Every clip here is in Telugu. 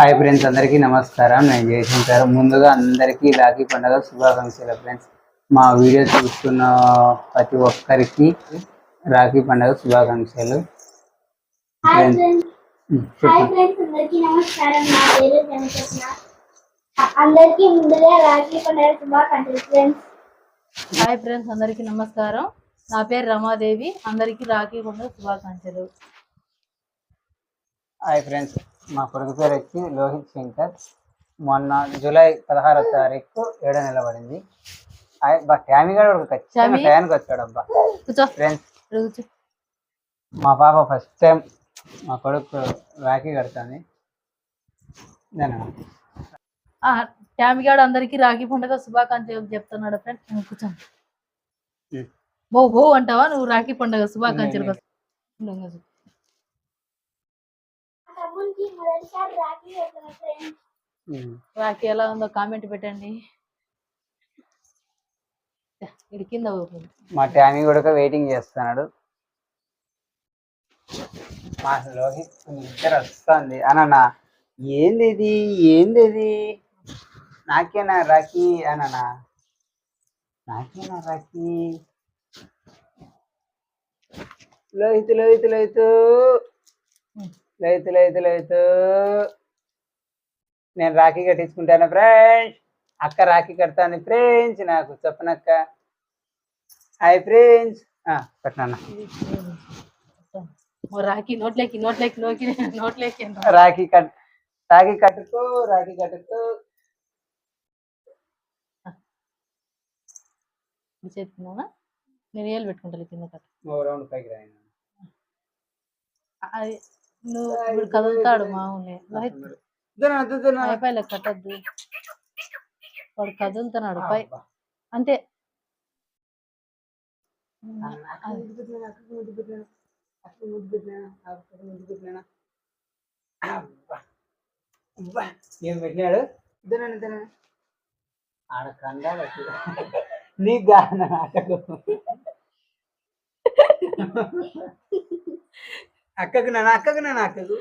హాయ్ ఫ్రెండ్స్ అందరికీ నమస్కారం. నేను జయశంకర్ ముందుగా అందరికీ రాఖీ పండుగ శుభాకాంక్షలు ఫ్రెండ్స్. మా వీడియో చూస్తున్న ప్రతి ఒక్కరికి రాఖీ పండుగ శుభాకాంక్షలు. Hi friends friends. ఉమ్, హాయ్ చెప్పు ఫ్రెండ్స్ అందరికీ నమస్కారం. నా పేరు జనకృష్ణ అందరికీ ముందుగా రాఖీ పండుగ శుభాకాంక్షలు ఫ్రెండ్స్. హాయ్ ఫ్రెండ్స్ అందరికీ నమస్కారం. నా పేరు రమాదేవి. అందరికీ రాఖీ పండుగ శుభాకాంక్షలు. Hi friends. మా కొడుకు పేరు వచ్చి లోహిత్ శంకర్. మొన్న జూలై పదహారో తారీఖు ఏడో నెల పడింది. ట్యామీ గారు ఖచ్చితంగా ట్యామీ? టయానికి వచ్చాడు అబ్బా కూర్చో. ఫ్రెండ్స్. మా పాప ఫస్ట్ టైం మా కొడుకు రాఖీ కడుతుంది. దాని ఆ, ట్యామిగాడు అందరికీ రాఖీ పండుగ శుభాకాంక్షలు చెప్తున్నాడు ఫ్రెండ్స్ నువ్వు కూర్చో. బో బో అంటావా? నువ్వు రాఖీ పండుగ శుభాకాంక్షలు రాఖీ కడుతున్నా ఫ్రెండ్స్ రాఖీ ఎలా ఉందో కామెంట్ పెట్టండి. ఇడి కింద. మా ట్యామీ కూడా వెయిటింగ్ చేస్తున్నాడు. మా లోహిత్ నిద్ర వస్తుంది. అనన్నా ఏంది ఇది? ఏంది ఇది? నాకేనా రాఖీ? అనన్నా నాకేనా రాఖీ? లోహిత్ లోహిత్ లోహిత్. లోహిత్ లోహిత్ లోహిత్ నేను రాఖీ కట్టించుకుంటాను ఫ్రెండ్స్. అక్క రాఖీ కడతాను ఫ్రెండ్స్ నాకు. చెప్పనక్క. Hi friends. కట్టినా రాఖీ నోట్లేకి నోట్లేకి నోకి నోట్లేకి. రాఖీ కట్ రాఖీ కట్టుకో రాఖీ కట్టుకో. నేను ఏళ్ళు పెట్టుకుంటాను కింద కట్ట. ఓ రౌండ్ పైకి అది నువ్వు ఇప్పుడు కదులుతాడు మామూలే. పైపైలో కట్టద్దు. వాడు కదులుతున్నాడు పై. అంటే ఏం పెట్టినాడు? ఇద్దరు ఆడ నీకు గాన అక్కకు నాన్న అక్కకు నాన్న అక్కకు.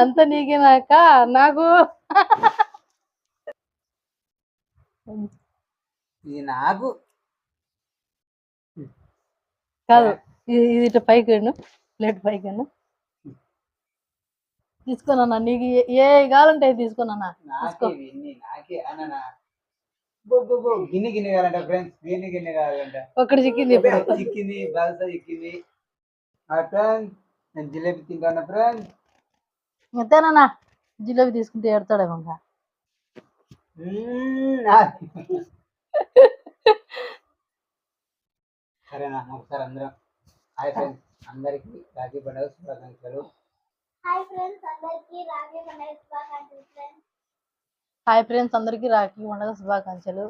అంత నీకేనాక నాకు. ఇది నాకు. కాదు ఇది ఇట్లా పైకి ప్లేట్ పైకి తీసుకున్నా నీకు ఏ- కావాలంటే తీసుకున్నా గిన్నె గిన్నె కావాలంట ఫ్రెండ్స్ గిన్నె గిన్నె కావాలంట. ఒకటి చిక్కింది చిక్కింది బాల్సా చిక్కింది. ఫ్రెండ్స్ నేను జిలేబీ తింటాను ఫ్రెండ్స్ అంతేనా జిలేబీ తీసుకుంటే ఎడతాడేమో ఇంకా. సరేనా ఒకసారి అందరం. హాయ్ ఫ్రెండ్స్ అందరికీ రాఖీ పండుగ శుభాకాంక్షలు. హాయ్ ఫ్రెండ్స్ అందరికీ రాఖీ పండుగ శుభాకాంక్షలు ఫ్రెండ్స్ హాయ్ ఫ్రెండ్స్ అందరికీ రాఖీ పండుగ శుభాకాంక్షలు.